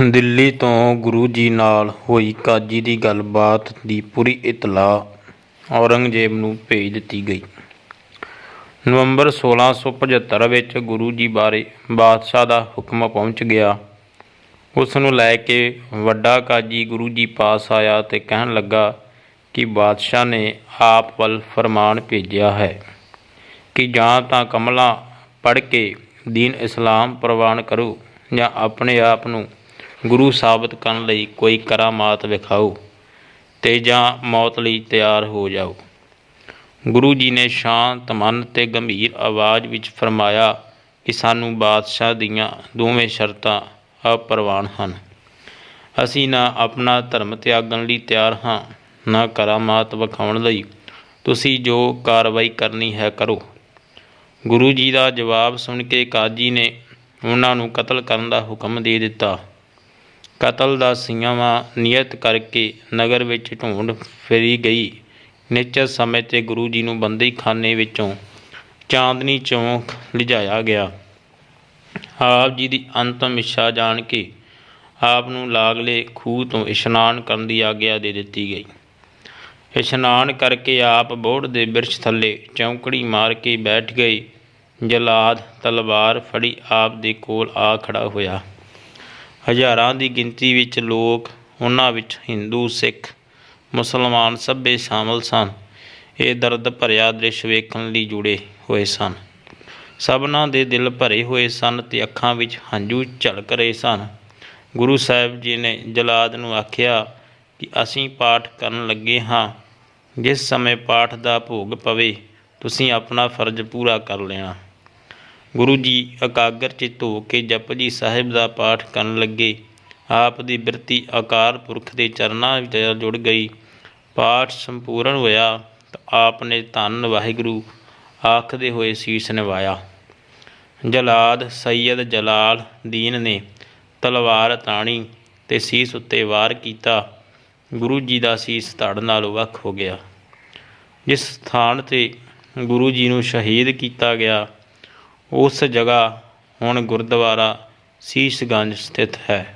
ਦਿੱਲੀ ਤੋਂ ਗੁਰੂ ਜੀ ਨਾਲ ਹੋਈ ਕਾਜੀ ਦੀ ਗੱਲਬਾਤ ਦੀ ਪੂਰੀ ਇਤਲਾਹ ਔਰੰਗਜ਼ੇਬ ਨੂੰ ਭੇਜ ਦਿੱਤੀ ਗਈ। ਨਵੰਬਰ 1675 ਵਿੱਚ ਗੁਰੂ ਜੀ ਬਾਰੇ ਬਾਦਸ਼ਾਹ ਦਾ ਹੁਕਮ ਪਹੁੰਚ ਗਿਆ। ਉਸ ਨੂੰ ਲੈ ਕੇ ਵੱਡਾ ਕਾਜੀ ਗੁਰੂ ਜੀ ਪਾਸ ਆਇਆ ਤੇ ਕਹਿਣ ਲੱਗਾ ਕਿ ਬਾਦਸ਼ਾਹ ਨੇ ਆਪ ਵੱਲ ਫਰਮਾਨ ਭੇਜਿਆ ਹੈ ਕਿ ਜਾਂ ਤਾਂ ਕਮਲਾ ਪੜ੍ਹ ਕੇ ਦੀਨ ਇਸਲਾਮ ਪ੍ਰਵਾਨ ਕਰੋ ਜਾਂ ਆਪਣੇ ਆਪ ਨੂੰ ਗੁਰੂ ਸਾਬਤ ਕਰਨ ਲਈ ਕੋਈ ਕਰਾਮਾਤ ਵਿਖਾਓ ਤੇ ਜਾਂ ਮੌਤ ਲਈ ਤਿਆਰ ਹੋ ਜਾਓ। ਗੁਰੂ ਜੀ ਨੇ ਸ਼ਾਂਤ ਮਨ ਤੇ ਗੰਭੀਰ ਆਵਾਜ਼ ਵਿੱਚ ਫਰਮਾਇਆ ਕਿ ਸਾਨੂੰ ਬਾਦਸ਼ਾਹ ਦੀਆਂ ਦੋਵੇਂ ਸ਼ਰਤਾਂ ਅਪਰਵਾਨ ਹਨ। ਅਸੀਂ ਨਾ ਆਪਣਾ ਧਰਮ ਤਿਆਗਣ ਲਈ ਤਿਆਰ ਹਾਂ, ਨਾ ਕਰਾਮਾਤ ਵਿਖਾਉਣ ਲਈ। ਤੁਸੀਂ ਜੋ ਕਾਰਵਾਈ ਕਰਨੀ ਹੈ ਕਰੋ। ਗੁਰੂ ਜੀ ਦਾ ਜਵਾਬ ਸੁਣ ਕੇ ਕਾਜੀ ਨੇ ਉਹਨਾਂ ਨੂੰ ਕਤਲ ਕਰਨ ਦਾ ਹੁਕਮ ਦੇ ਦਿੱਤਾ। ਕਤਲ ਦਾ ਸਿਆਵਾਂ ਨਿਯਤ ਕਰਕੇ ਨਗਰ ਵਿੱਚ ਢੂੰਡ ਫੇਰੀ ਗਈ। ਨਿਸ਼ਚਿਤ ਸਮੇਂ ਤੇ ਗੁਰੂ ਜੀ ਨੂੰ ਬੰਦੀ ਖਾਨੇ ਵਿੱਚੋਂ ਚਾਂਦਨੀ ਚੌਂਕ ਲਿਜਾਇਆ ਗਿਆ। ਆਪ ਜੀ ਦੀ ਅੰਤਮ ਇੱਛਾ ਜਾਣ ਕੇ ਆਪ ਨੂੰ ਲਾਗਲੇ ਖੂਹ ਤੋਂ ਇਸ਼ਨਾਨ ਕਰਨ ਦੀ ਆਗਿਆ ਦੇ ਦਿੱਤੀ ਗਈ। ਇਸ਼ਨਾਨ ਕਰਕੇ ਆਪ ਬੋੜ ਦੇ ਬਿਰਛ ਥੱਲੇ ਚੌਂਕੜੀ ਮਾਰ ਕੇ ਬੈਠ ਗਏ। ਜਲਾਦ ਤਲਵਾਰ ਫੜੀ ਆਪ ਦੇ ਕੋਲ ਆ ਖੜਾ ਹੋਇਆ। ਹਜ਼ਾਰਾਂ ਦੀ ਗਿਣਤੀ ਵਿੱਚ ਲੋਕ, ਉਹਨਾਂ ਵਿੱਚ ਹਿੰਦੂ, ਸਿੱਖ, ਮੁਸਲਮਾਨ ਸਭੇ ਸ਼ਾਮਲ ਸਨ। ਇਹ ਦਰਦ ਭਰਿਆ ਦ੍ਰਿਸ਼ ਵੇਖਣ ਲਈ ਜੁੜੇ ਹੋਏ ਸਨ। ਸਭਨਾਂ ਦੇ ਦਿਲ ਭਰੇ ਹੋਏ ਸਨ ਤੇ ਅੱਖਾਂ ਵਿੱਚ ਹੰਝੂ ਝਲਕ ਰਹੇ ਸਨ। ਗੁਰੂ ਸਾਹਿਬ ਜੀ ਨੇ ਜਲਾਦ ਨੂੰ ਆਖਿਆ ਕਿ ਅਸੀਂ ਪਾਠ ਕਰਨ ਲੱਗੇ ਹਾਂ। ਜਿਸ ਸਮੇਂ ਪਾਠ ਦਾ ਭੋਗ ਪਵੇ, ਤੁਸੀਂ ਆਪਣਾ ਫਰਜ਼ ਪੂਰਾ ਕਰ ਲੈਣਾ। ਗੁਰੂ ਜੀ ਇਕਾਗਰ ਚਿੱਤ ਹੋ ਕੇ ਜਪਜੀ ਸਾਹਿਬ ਦਾ ਪਾਠ ਕਰਨ ਲੱਗੇ। ਆਪ ਦੀ ਬਿਰਤੀ ਆਕਾਰ ਪੁਰਖ ਦੇ ਚਰਨਾਂ ਵਿੱਚ ਜੁੜ ਗਈ। ਪਾਠ ਸੰਪੂਰਨ ਹੋਇਆ ਤਾਂ ਆਪ ਨੇ ਧੰਨ ਵਾਹਿਗੁਰੂ ਆਖਦੇ ਹੋਏ ਸੀਸ ਨਿਵਾਇਆ। ਜਲਾਦ ਸੈਯਦ ਜਲਾਲ ਦੀਨ ਨੇ ਤਲਵਾਰ ਤਾਣੀ ਤੇ ਸੀਸ ਉੱਤੇ ਵਾਰ ਕੀਤਾ। ਗੁਰੂ ਜੀ ਦਾ ਸੀਸ ਧੜ ਨਾਲ ਵੱਖ ਹੋ ਗਿਆ। ਜਿਸ ਸਥਾਨ ਤੇ ਗੁਰੂ ਜੀ ਨੂੰ ਸ਼ਹੀਦ ਕੀਤਾ ਗਿਆ ਉਸ ਜਗ੍ਹਾ ਹੁਣ ਗੁਰਦੁਆਰਾ ਸੀਸਗੰਜ ਸਥਿਤ ਹੈ।